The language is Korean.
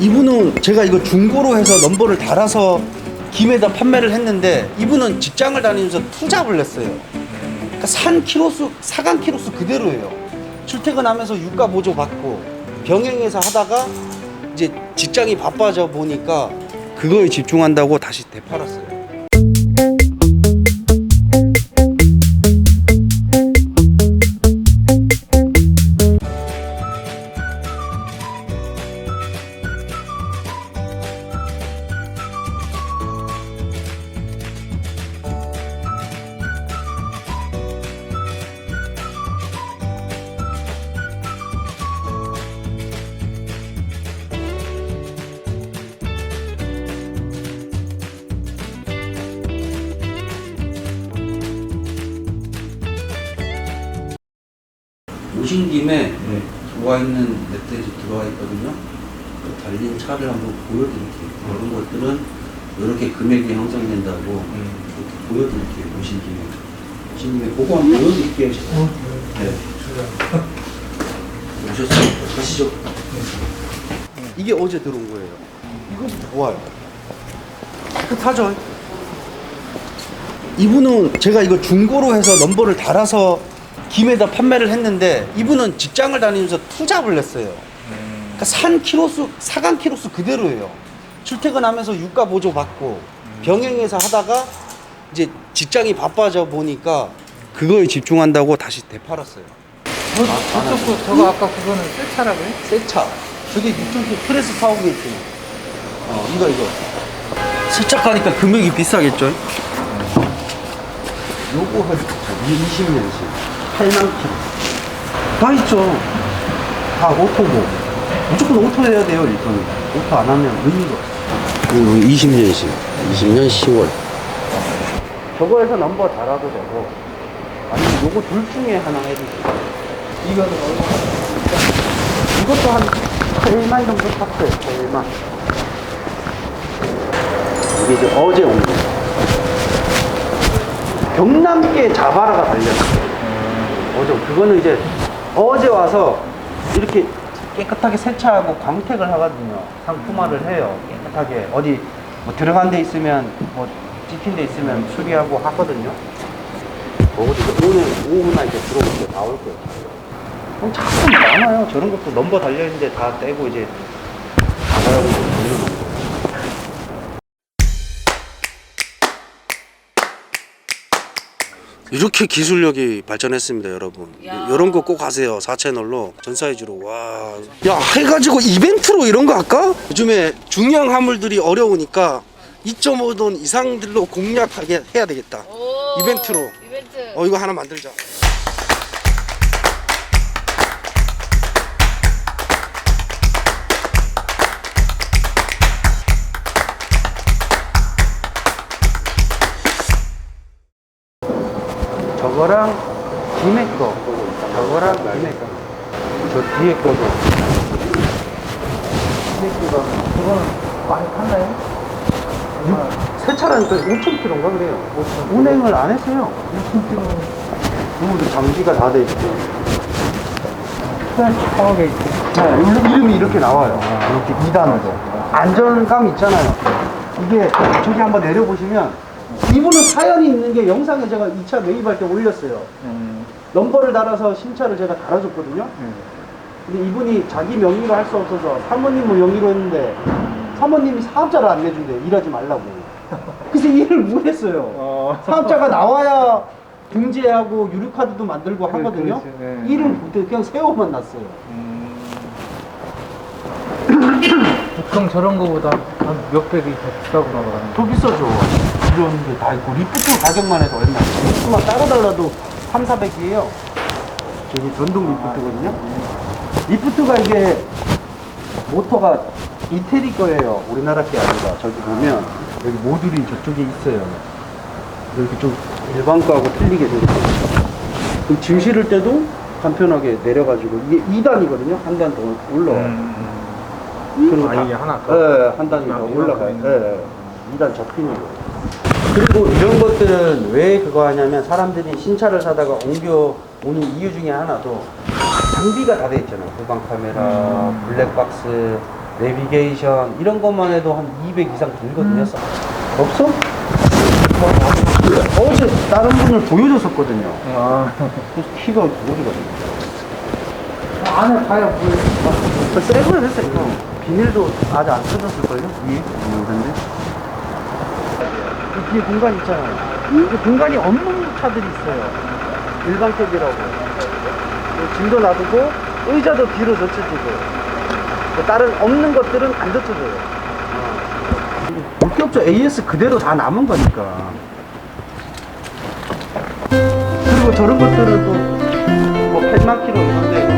이분은 제가 이거 중고로 해서 넘버를 달아서 김에다 판매를 했는데 이분은 직장을 다니면서 투잡을 냈어요. 그러니까 산 키로수, 사간 키로수 그대로예요. 출퇴근하면서 유가 보조 받고 병행해서 하다가 이제 직장이 바빠져 보니까 그거에 집중한다고 다시 되팔았어요. 오신 김에 들어와 있는 멧돼지 들어와 있거든요. 그 달린 차를 한번 보여드릴게요. 이런 것들은 이렇게 금액이 형성된다고 이렇게 보여드릴게요. 오신 김에. 오신 김에 그거 한번 보여드릴게요. 네. 오셨어요? 가시죠. 이게 어제 들어온 거예요. 이거 좋아요. 깨끗하죠? 이분은 제가 이거 중고로 해서 넘버를 달아서 김에다 판매를 했는데 이분은 직장을 다니면서 투잡을 냈어요. 그러니까 산 키로수, 사간 키로수 그대로예요. 출퇴근하면서 유가 보조 받고 병행해서 하다가 이제 직장이 바빠져 보니까 그거에 집중한다고 다시 되팔았어요. 저, 저쪽 거, 저거 아까 그거는 새 차라고 요? 새 차. 저게 6.9 프레스 파워게이트. 어, 이거, 이거. 세차 가니까 금액이 비싸겠죠? 요거 한 20년씩. 8만 킬로. 다 있죠. 다 오토고. 무조건 오토 해야 돼요, 일단은. 오토 안 하면 의미가 없어. 20년씩. 20년 10월. 저거에서 넘버 달아도 되고, 아니면 요거 둘 중에 하나 해주세요. 이거는 얼마? 이것도 한 8만 정도 탔어요, 8만. 이게 이제 어제 온 거예요. 경남계 자바라가 달렸어요. 어제, 그거는 이제 어제 와서 이렇게 깨끗하게 세차하고 광택을 하거든요. 상품화를 해요. 깨끗하게. 어디 뭐 들어간 데 있으면, 뭐 찍힌 데 있으면 수리하고 하거든요. 어, 이제 오늘 오후나 이제 들어올 때 나올 거예요. 그럼 자꾸 많아요. 저런 것도 넘버 달려 있는데 다 떼고 이제 이렇게 기술력이 발전했습니다, 여러분. 야. 이런 거 꼭 하세요. 4채널로 전 사이즈로. 와. 야, 해가지고 이벤트로 이런 거 할까? 요즘에 중형 화물들이 어려우니까 2.5돈 이상들로 공략하게 해야 되겠다. 오, 이벤트로. 이벤트. 어, 이거 하나 만들자. 저거랑 김에 거, 저거랑 김에 거, 저 뒤에 거도. 김에 거가 그거는 많이 탔나요? 세차라니까 5,000km인가 그래요. 운행을 안 했어요. 6kg 누구도 장비가 다 돼 있고. 파워게이트. 네, 이름- 이름이 이렇게 나와요. 이렇게 2단으로. 안전감 있잖아요. 이게 저기 한번 내려보시면 이분은 사연이 있는 게 영상에 제가 2차 매입할 때 올렸어요. 음, 넘버를 달아서 신차를 제가 달아줬거든요. 음. 근데 이분이 자기 명의로 할 수 없어서 사모님 명의로 했는데 사모님이 사업자를 안 내준대. 일하지 말라고. 그래서 일을 못 했어요. 어. 사업자가 나와야 등재하고 유료카드도 만들고 그- 하거든요. 그렇지, 네. 일을 못해 그냥 세워만 놨어요. 음. 보통 저런 거보다 한 몇 백이 더 비싸고 나가는 더 비싸죠. 이런 게 다 있고 리프트 가격만 해도 얼마? 리프트만 따로 달라도 3, 400이에요. 저기 전동 리프트거든요. 리프트가 이게 모터가 이태리 거예요. 우리나라 게 아니라 저기 보면 여기 모듈이 저쪽에 있어요. 이렇게 좀 일반 거하고 틀리게 되어 있어요. 그럼 짐 실을 때도 간편하게 내려가지고 이게 2단이거든요. 한 단 더 올라와요. 그리고 아, 다- 이게 하나 더? 예, 한 단이 더 올라가요. 있는 예, 예. 2단 접히는 거. 그리고 이런 것들은 왜 그거 하냐면 사람들이 신차를 사다가 옮겨 오는 이유 중에 하나도 장비가 다 돼 있잖아요. 후방 카메라, 음. 블랙박스, 내비게이션 이런 것만 해도 한 200 이상 들거든요. 없어? 어제 다른 분을 보여줬었거든요. 아, 그래서 키가 어디거든요. 안에 봐야 보여. 새 거야, 새 거. 비닐도 아직 안 뜯었을걸요? 위에? 있는데. 이 뒤에 공간 있잖아요. 이 공간이 없는 차들이 있어요. 일반격이라고. 이 짐도 놔두고, 의자도 뒤로 젖혀지고. 그 다른 없는 것들은 안 젖혀져요. 본격적 AS 그대로 다 남은 거니까. 그리고 저런 것들은 또, 뭐, 100만 킬로 이런데.